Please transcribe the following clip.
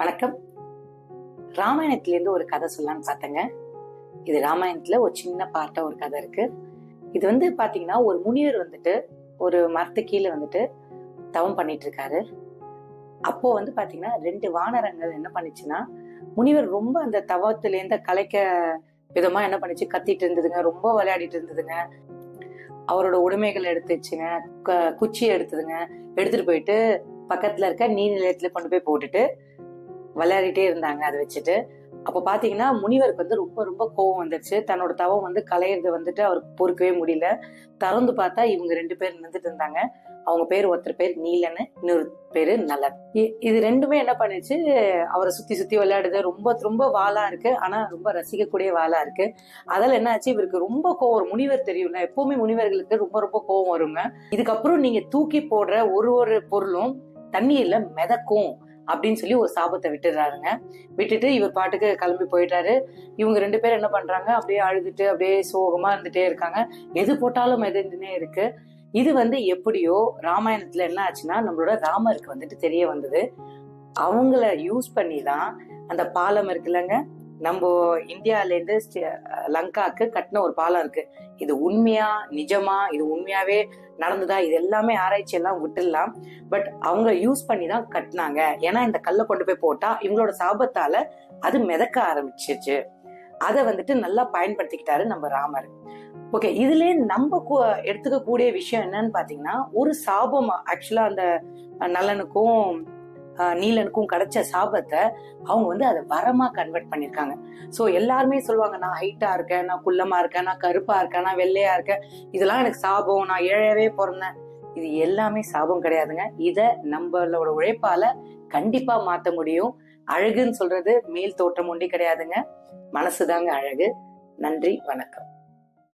வணக்கம். ராமாயணத்திலேருந்து ஒரு கதை சொல்லலாம்னு பார்த்தேங்க. இது ராமாயணத்துல ஒரு சின்ன பார்ட்டா ஒரு கதை இருக்கு. இது வந்து பாத்தீங்கன்னா ஒரு முனிவர் வந்துட்டு ஒரு மரத்து கீழே வந்துட்டு தவம் பண்ணிட்டு இருக்காரு அப்போ வந்து பாத்தீங்கன்னா ரெண்டு வானரங்கள் என்ன பண்ணுச்சுன்னா முனிவர் ரொம்ப அந்த தவத்திலேருந்து கலைக்க விதமா என்ன பண்ணுச்சு கத்திட்டு இருந்ததுங்க. ரொம்ப விளையாடிட்டு இருந்ததுங்க. அவரோட உடைமைகள் எடுத்துச்சுங்க க- குச்சி எடுத்ததுங்க. எடுத்துட்டு போயிட்டு பக்கத்துல இருக்க நீர் நிலையத்துல கொண்டு போய் போட்டுட்டு விளையாடிட்டே இருந்தாங்க அதை வச்சுட்டு. அப்ப பாத்தீங்கன்னா முனிவருக்கு வந்து ரொம்ப ரொம்ப கோவம் வந்துருச்சு. தன்னோட தவம் வந்து கலையிறது வந்துட்டு அவருக்கு பொறுக்கவே முடியல. திறந்து பார்த்தா இவங்க ரெண்டு பேர் நின்றுட்டு இருந்தாங்க. அவங்க பேர் ஒருத்தர் பேர் நீலன்னு இன்னொரு பேரு நலன். இ- இது ரெண்டுமே என்ன பண்ணுச்சு அவரை சுத்தி சுத்தி விளையாடுது. ரொம்ப ரொம்ப வாளா இருக்கு. ஆனா ரொம்ப ரசிக்கக்கூடிய வாளா இருக்கு. அதில் என்ன ஆச்சு இவருக்கு ரொம்ப கோவம் வரும். முனிவர் தெரியும்ல எப்பவுமே முனிவர்களுக்கு ரொம்ப ரொம்ப கோவம் வருங்க. இதுக்கப்புறம் நீங்க தூக்கி போடுற ஒரு ஒரு பொருளும் தண்ணீர்ல மிதக்கும். அப்படின்னு சொல்லி ஒரு சாபத்தை விட்டுடுறாருங்க. விட்டுட்டு இவர் பாட்டுக்கு கிளம்பி போயிட்டாரு இவங்க ரெண்டு பேரும் என்ன பண்றாங்க? அப்படியே அழுதுட்டு அப்படியே சோகமா இருந்துட்டே இருக்காங்க. எது போட்டாலும் எதுன்னே இருக்கு. இது வந்து எப்படியோ ராமாயணத்துல என்ன ஆச்சுன்னா நம்மளோட ராமருக்கு வந்துட்டு தெரிய வந்தது. அவங்கள யூஸ் பண்ணி தான் அந்த பாலம் இருக்குல்லங்க. நம்ம இந்தியாலேருந்து ஸ்டே- லங்காக்கு கட்டின ஒரு பாலம் இருக்கு. இது உண்மையா நிஜமா? இது உண்மையாவே நடந்ததா? இது எல்லாமே ஆராய்ச்சி எல்லாம் விட்டுடலாம். பட் அவங்க யூஸ் பண்ணி தான் கட்டினாங்க. ஏன்னா இந்த கல்லை கொண்டு போய் போட்டா இவங்களோட சாபத்தால அது மிதக்க ஆரம்பிச்சிச்சு அதை வந்துட்டு நல்லா பயன்படுத்திக்கிட்டாரு நம்ம ராமர். ஓகே இதுல நம்ம கு- எடுத்துக்கக்கூடிய விஷயம் என்னன்னு பாத்தீங்கன்னா ஒரு சாபம் ஆக்சுவலா அந்த நலனுக்கும் நீலனுக்கும் கிடைச்ச சாபத்தை அவங்க வந்து அதை வரமா கன்வெர்ட் பண்ணிருக்காங்க ஸோ எல்லாருமே சொல்லுவாங்க நான் ஹைட்டா இருக்கேன் நான் குள்ளமா இருக்கேன் நான் கருப்பா இருக்கேன் நான் வெள்ளையா இருக்கேன். இதெல்லாம் எனக்கு சாபம் நான் ஏழவே பிறந்தேன் இது எல்லாமே சாபம் கிடையாதுங்க. இதை நம்மளோட உழைப்பால கண்டிப்பா மாத்த முடியும். அழகுன்னு சொல்றது மேல் தோற்றம் ஒன்றே கிடையாதுங்க. மனசுதாங்க அழகு. நன்றி வணக்கம்.